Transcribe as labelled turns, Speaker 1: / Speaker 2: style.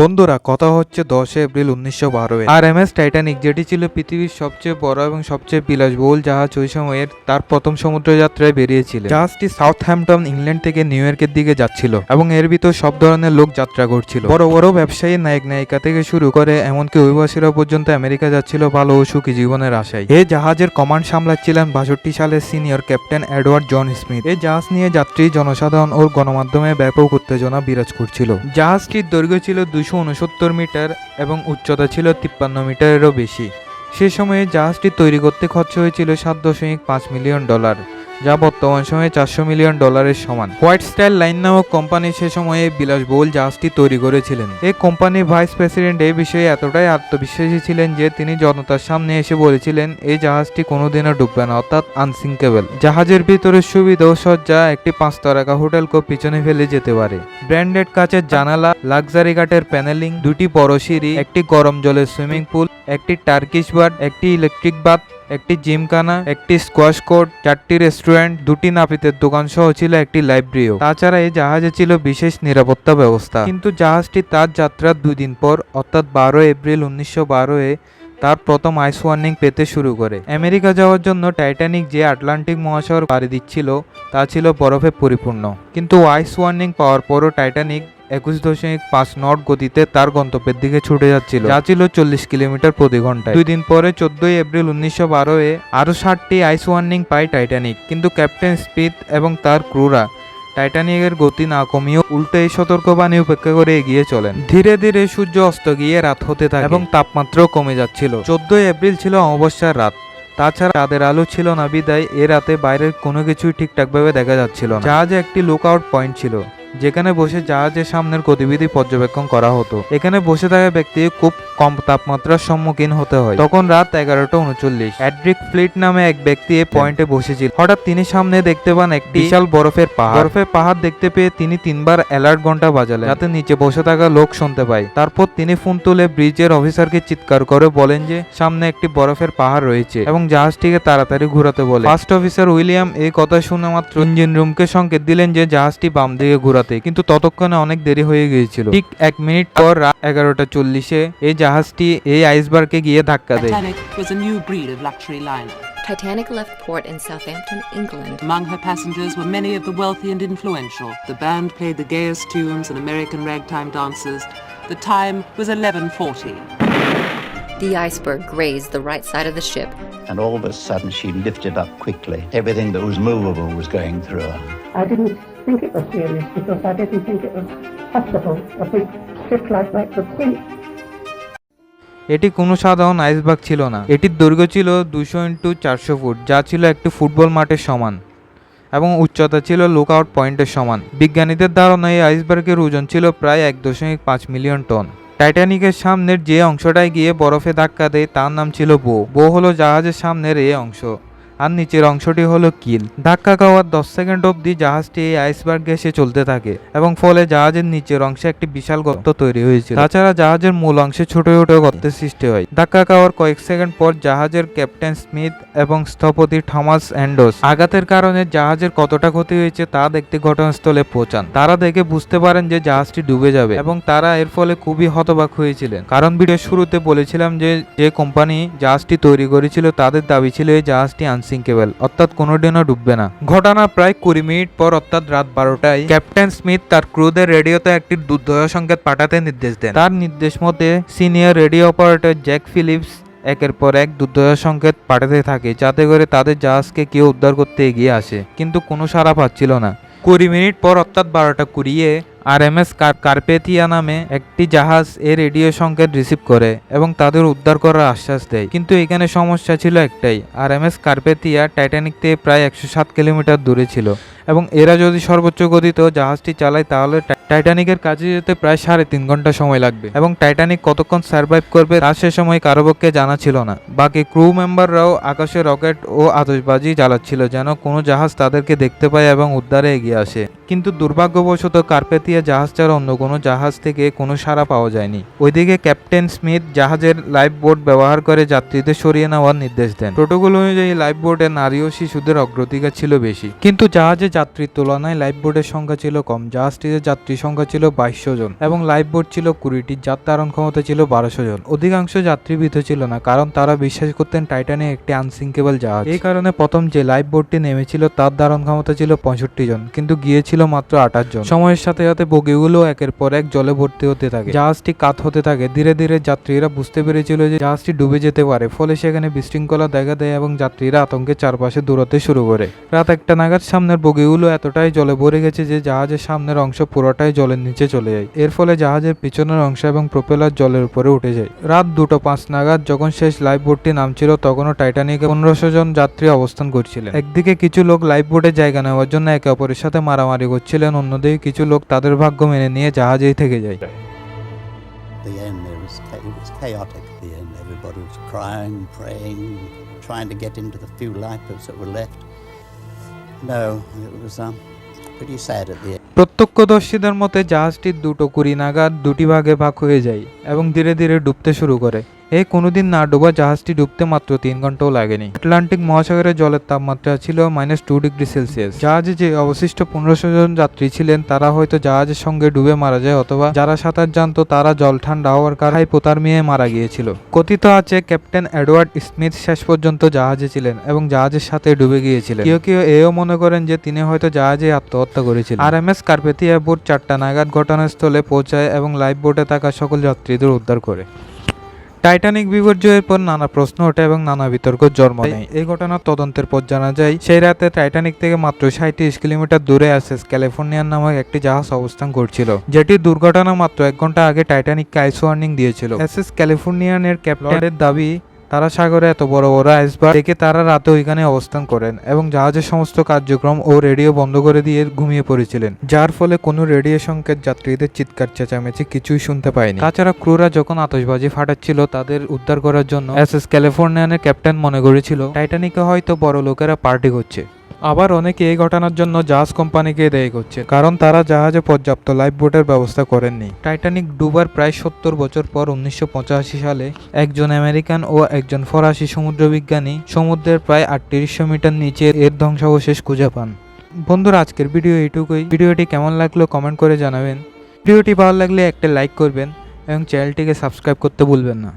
Speaker 1: বন্ধুরা, কথা হচ্ছে দশে এপ্রিল উনিশশো বারো আর এম এস টাইটানিক, যেটি ছিল পৃথিবীর সবচেয়ে বড় এবং সবচেয়ে বিলাসবহুল জাহাজ ওই সময়ের তার প্রথম সমুদ্র যাত্রায় বেরিয়েছিল। জাহাজটি সাউথ হ্যাম্পটন ইংল্যান্ড থেকে নিউ ইয়র্কের দিকে যাচ্ছিল এবং এর ভিতর সব ধরনের লোক যাত্রা করছিল। বড় বড় ব্যবসায়ী, নায়ক, নায়িকা থেকে শুরু করে এমনকি অভিবাসীরা পর্যন্ত আমেরিকা যাচ্ছিল ভালো ও সুখী জীবনের আশায়। এই জাহাজের কমান্ড সামলাচ্ছিলেন বাষট্টি সালের senior captain Edward John Smith. এই জাহাজ নিয়ে যাত্রী, জনসাধারণ ও গণমাধ্যমে ব্যাপক উত্তেজনা বিরাজ করছিল। জাহাজটির দৈর্ঘ্য ছিল দুশো উনসত্তর মিটার এবং উচ্চতা ছিল তিপ্পান্ন মিটারেরও বেশি। সে সময়ে জাহাজটি তৈরি করতে খরচ হয়েছিল সাত দশমিক পাঁচ মিলিয়ন ডলার। যা বর্তমান সময়ে চারশো মিলিয়ন ডলারের সমান। হোয়াইট স্টাইল লাইন নামক কোম্পানি সে সময়ে বিলাসবহুল জাহাজটি তৈরি করেছিলেন। এই কোম্পানির ভাইস প্রেসিডেন্ট এই বিষয়ে এতটাই আত্মবিশ্বাসী ছিলেন যে তিনি জনতার সামনে এসে বলেছিলেন এই জাহাজটি কোনোদিনও ডুববে না, অর্থাৎ আনসিঙ্কেবল। জাহাজের ভিতরে সুবিধা ও সজ্জা একটি পাঁচ তারকা হোটেলকে পিছনে ফেলে যেতে পারে। ব্র্যান্ডেড কাচের জানালা, লাক্সারি কাঠের প্যানেলিং, দুটি বড় সিঁড়ি, একটি গরম জলের সুইমিং পুল, একটি টার্কিশ বাট একটি ইলেকট্রিক বাথ একটি জিমখানা, একটি স্কোয়াশ কোর্ট চারটি রেস্টুরেন্ট দুটি নাপিতের দোকান সহ ছিল একটি লাইব্রেরিও তাছাড়া এই জাহাজে ছিল বিশেষ নিরাপত্তা ব্যবস্থা। কিন্তু জাহাজটি তার যাত্রার দুই দিন পর, অর্থাৎ বারো এপ্রিল উনিশশো বারোয় তার প্রথম আইস ওয়ার্নিং পেতে শুরু করে। আমেরিকা যাওয়ার জন্য টাইটানিক যে আটলান্টিক মহাসাগর পাড়ি দিচ্ছিল, তা ছিল বরফে পরিপূর্ণ। কিন্তু আইস ওয়ার্নিং পাওয়ার পরও টাইটানিক একুশ দশমিক পাঁচ নট গতিতে তার গন্তব্যের দিকে ছুটে যাচ্ছিল। যা ছিল চল্লিশ কিলোমিটার প্রতি ঘন্টায়। দুই দিন পরে চোদ্দই এপ্রিল উনিশশো বারোয় আরও ষাটটি আইস ওয়ার্নিং পায় টাইটানিক কিন্তু ক্যাপ্টেন স্পিথ এবং তার ক্রুরা টাইটানিকের গতি না কমিয়েও উল্টো এই সতর্কবাণী উপেক্ষা করে এগিয়ে চলেন। ধীরে ধীরে সূর্য অস্ত গিয়ে রাত হতে থাকে এবং তাপমাত্রাও কমে যাচ্ছিল। চোদ্দই এপ্রিল ছিল অমাবস্যার রাত। তাছাড়া তাদের আলো ছিল না বিদায়, এ রাতে বাইরের কোনো কিছুই ঠিকঠাকভাবে দেখা যাচ্ছিল না। জাহাজে একটি লুক আউট পয়েন্ট ছিল। যেখানে বসে জাহাজের সামনের গতিবিধি পর্যবেক্ষণ করা হতো। এখানে বসে থাকা ব্যক্তি খুব কম তাপমাত্রার সম্মুখীন হতে হয়। তখন রাত এগারোটা উনচল্লিশ। অ্যাড্রিক ফ্লিট নামে এক ব্যক্তি এই পয়েন্টে বসেছিল। হঠাৎ তিনি সামনে দেখতে পান একটি বিশাল বরফের পাহাড়। বরফের পাহাড় দেখতে পেয়ে তিনি তিনবার অ্যালার্ট ঘণ্টা বাজালেন, যাতে নিচে বসে থাকা লোক শুনতে পায়। তারপর তিনি ফোন তুলে ব্রিজের অফিসারকে চিৎকার করে বলেন যে, সামনে একটি বরফের পাহাড় রয়েছে এবং জাহাজটিকে তাড়াতাড়ি ঘোরাতে বলে। ফার্স্ট অফিসার উইলিয়াম এই কথা শুনে মাত্র ইঞ্জিন রুমকে সংকেত দিলেন যে, জাহাজটি বাম দিকে ঘোরাতে কিন্তু ততক্ষণে অনেক দেরি হয়ে গিয়েছিল ঠিক এক মিনিট পর রাত এগারোটা চল্লিশে এই জাহাজটি এই আইসবার্গে গিয়ে ধাক্কা দেয়
Speaker 2: Titanic was a new breed of luxury liner.
Speaker 3: Titanic left port in Southampton, England.
Speaker 2: Among her passengers were many of the wealthy and influential. The band played the gayest tunes and American ragtime dances. The time was 1140.
Speaker 3: The iceberg grazed the right side of the ship.
Speaker 4: and all of a sudden she lifted up quickly. Everything that was movable was going through her.
Speaker 5: I didn't think it was serious because I didn't think it was possible a big ship like that could sink.
Speaker 1: এটি কোনো সাধারণ iceberg ছিল না। এটির দৈর্ঘ্য ছিল দুশো into চারশো ফুট, যা ছিল একটি ফুটবল মাঠের সমান এবং উচ্চতা ছিল লুক আউট পয়েন্টের সমান। বিজ্ঞানীদের ধারণা এই আইসবার্গের ওজন ছিল প্রায় এক দশমিক পাঁচ মিলিয়ন টন। টাইটানিকের সামনের যে অংশটায় গিয়ে বরফে ধাক্কা দেয় তার নাম ছিল বো। বো হলো জাহাজের সামনের এই অংশ। আর নিচের অংশটি হলো কিল। ধাক্কা খাওয়ার দশ সেকেন্ড অবধি জাহাজটি এই আইসবার্গে এসে চলতে থাকে এবং ফলে জাহাজের নিচের অংশে একটি বিশাল গর্ত তৈরি হয়েছিল। তাছাড়া জাহাজের মূল অংশে ছোট ছোট গর্তের সৃষ্টি হয়। ধাক্কা খাওয়ার কয়েক সেকেন্ড পর জাহাজের ক্যাপ্টেন স্মিথ এবং স্থপতি থমাস অ্যান্ডোস আঘাতের কারণে জাহাজের কতটা ক্ষতি হয়েছে তা দেখতে ঘটনাস্থলে পৌঁছান। তারা দেখে বুঝতে পারেন যে জাহাজটি ডুবে যাবে এবং তারা এর ফলে খুবই হতবাক হয়েছিলেন। কারণ ভিডিও শুরুতে বলেছিলাম যে যে কোম্পানি জাহাজটি তৈরি করেছিল তাদের দাবি ছিল এই জাহাজটি আনসিঙ্কেবল অর্থাৎ কোনোদিনও ডুববে না। ঘটনা প্রায় কুড়ি মিনিট পর অর্থাৎ রাত বারোটায় ক্যাপ্টেন স্মিথ তার ক্রুদের রেডিওতে একটি দুর্দয় সংকেত পাঠাতে নির্দেশ দেন। তার নির্দেশ মতে senior radio operator Jack Phillips একের পর এক দুর্দশা সংকেত পাঠাতে থাকে, যাতে করে তাদের জাহাজকে কেউ উদ্ধার করতে এগিয়ে আসে। কিন্তু কোনো সাড়া পাচ্ছিল না। কুড়ি মিনিট পর অর্থাৎ বারোটা কুড়িয়ে আর এম এস কার্পেথিয়া নামে একটি জাহাজ এ রেডিও সংকেত রিসিভ করে এবং তাদের উদ্ধার করার আশ্বাস দেয়। কিন্তু এখানে সমস্যা ছিল একটাই, R M S Carpathia Titanic থেকে প্রায় একশো সাত কিলোমিটার দূরে ছিল এবং এরা যদি সর্বোচ্চ গতিতে জাহাজটি চালায় তাহলে টাইটানিকের কাজে যেতে প্রায় সাড়ে তিন ঘণ্টা সময় লাগবে এবং টাইটানিক কতক্ষণ সার্ভাইভ করবে তা সে সময় কারও পক্ষে জানা ছিল না। বাকি ক্রু মেম্বাররাও আকাশে রকেট ও আতশবাজি জ্বালাচ্ছিল যেন কোনো জাহাজ তাদেরকে দেখতে পায় এবং উদ্ধারে এগিয়ে আসে। কিন্তু দুর্ভাগ্যবশত কার্পেথিয়া জাহাজ ছাড়া অন্য কোনো জাহাজ থেকে কোনো সাড়া পাওয়া যায়নি। ওইদিকে ক্যাপ্টেন স্মিথ জাহাজের লাইফ বোট ব্যবহার করে যাত্রীদের সরিয়ে নেওয়ার নির্দেশ দেন। প্রোটোকল অনুযায়ী লাইফ বোটে নারী ও শিশুদের অগ্রাধিকার ছিল বেশি। কিন্তু জাহাজে যাত্রীর তুলনায় লাইফ বোটের সংখ্যা ছিল কম। জাহাজটিতে যাত্রী সংখ্যা ছিল বাইশশো জন এবং লাইফ বোট ছিল কুড়িটি, যার ধারণ ক্ষমতা ছিল বারোশো জন। অধিকাংশ যাত্রী ভীত ছিল না, কারণ তারা বিশ্বাস করতেন টাইটানিক একটি আনসিঙ্কেবল জাহাজ। এই কারণে প্রথম যে লাইফ বোটটি নেমেছিল, তার ধারণ ক্ষমতা ছিল পঁয়ষট্টি জন, কিন্তু গিয়েছিল মাত্র আঠাশ জন। সময়ের সাথে সাথে বগিগুলো একের পর এক জলে ভর্তি হতে থাকে। জাহাজটি কাত হতে থাকে। ধীরে ধীরে যাত্রীরা বুঝতে পেরেছিল যে জাহাজটি ডুবে যেতে পারে, ফলে সেখানে বিশৃঙ্খলা দেখা দেয় এবং যাত্রীরা আতঙ্কে চারপাশে দৌড়াতে শুরু করে। রাত একটা নাগাদ সামনের বগিগুলো এতটাই জলে ভরে গেছে যে জাহাজের সামনের অংশ পুরোটাই জলের নিচে চলে যায়। এর ফলে জাহাজের পিছনের অংশ এবং প্রোপেলার জলের উপরে উঠে যায়। রাত দুটো পাঁচ নাগাদ যখন শেষ লাইফ বোটটি নামছিল তখনও টাইটানিকে পনেরোশো জন যাত্রী অবস্থান করছিলেন। একদিকে কিছু লোক লাইফ বোটে জায়গা নেওয়ার জন্য একে অপরের সাথে মারামারি করছিলেন অন্যদিকে কিছু লোক তাদের ভাগ্য মেনে নিয়ে জাহাজেই থেকে যায়।
Speaker 6: The end there was it was chaotic at the end. Everybody was crying praying trying to get into the few lifeboats that were left. No it was um,
Speaker 1: প্রত্যক্ষদর্শীদের মতে জাহাজটি দুটো কুড়ি নাগাদ দুটি ভাগে ভাগ হয়ে যায় এবং ধীরে ধীরে ডুবতে শুরু করে। এই কোনোদিন না ডোবা জাহাজটি ডুবতে মাত্র তিন ঘন্টাও লাগেনি। আটলান্টিক মহাসাগরের জলের তাপমাত্রা ছিল মাইনাস টু ডিগ্রি সেলসিয়াস জাহাজে যে অবশিষ্ট পনেরোশো জন যাত্রী ছিলেন, তারা হয়তো জাহাজের সঙ্গে ডুবে মারা যায় অথবা যারা সাঁতার জানতো, তারা জল ঠান্ডা হওয়ার কারণে পোতারমিয়ে মারা গিয়েছিল। কথিত আছে, ক্যাপ্টেন এডওয়ার্ড স্মিথ শেষ পর্যন্ত জাহাজে ছিলেন এবং জাহাজের সাথে ডুবে গিয়েছিলেন। কেউ কেউ এও মনে করেন যে তিনি হয়তো জাহাজে আত্মহত্যা করেছিলেন। আর এম এস কার্পেথিয়া বোট চারটা নাগাদ ঘটনাস্থলে পৌঁছায় এবং লাইফ বোটে থাকা সকল যাত্রীদের উদ্ধার করে। টাইটানিক বিপর্যয়ের পর নানা প্রশ্ন ওঠে এবং নানা বিতর্ক জন্ম নেয়। এই ঘটনার তদন্তের পর জানা যায় সেই রাতে টাইটানিক থেকে মাত্র সাঁত্রিশ কিলোমিটার দূরে অ্যাসেস ক্যালিফোর্নিয়ান নামক একটি জাহাজ অবস্থান করছিল। যেটি দুর্ঘটনা মাত্র এক ঘণ্টা আগে টাইটানিক আইস ওয়ার্নিং দিয়েছিল। অ্যাসেস ক্যালিফোর্নিয়ানের ক্যাপ্টেনের দাবি তারা সাগরে এত বড় বড় আইসবার দেখে তারা রাতে ওইখানে অবস্থান করেন এবং জাহাজের সমস্ত কার্যক্রম ও রেডিও বন্ধ করে দিয়ে ঘুমিয়ে পড়েছিলেন। যার ফলে কোনো রেডিও সংকেত যাত্রীদের চিৎকার, চেঁচামেচি কিছুই শুনতে পায়নি। তাছাড়া ক্রুরা যখন আতশবাজি ফাটাচ্ছিল, তাদের উদ্ধার করার জন্য এস এস ক্যালিফোর্নিয়ানের ক্যাপ্টেন মনে করেছিল, টাইটানিকে হয়তো বড় লোকেরা পার্টি করছে। আবার অনেকে এই ঘটনার জন্য জাহাজ কোম্পানিকে দায়ী করছে, কারণ তারা জাহাজে পর্যাপ্ত লাইফ বোটের ব্যবস্থা করেননি। টাইটানিক ডুবার প্রায় সত্তর বছর পর উনিশশো পঁচাশি সালে একজন আমেরিকান ও একজন ফরাসি সমুদ্রবিজ্ঞানী সমুদ্রের প্রায় আটত্রিশশো মিটার নিচে এর ধ্বংসাবশেষ খুঁজে পান। বন্ধুরা, আজকের ভিডিও এইটুকুই। ভিডিওটি কেমন লাগল কমেন্ট করে জানাবেন। ভিডিওটি ভালো লাগলে একটা লাইক করবেন এবং চ্যানেলটিকে সাবস্ক্রাইব করতে ভুলবেন না।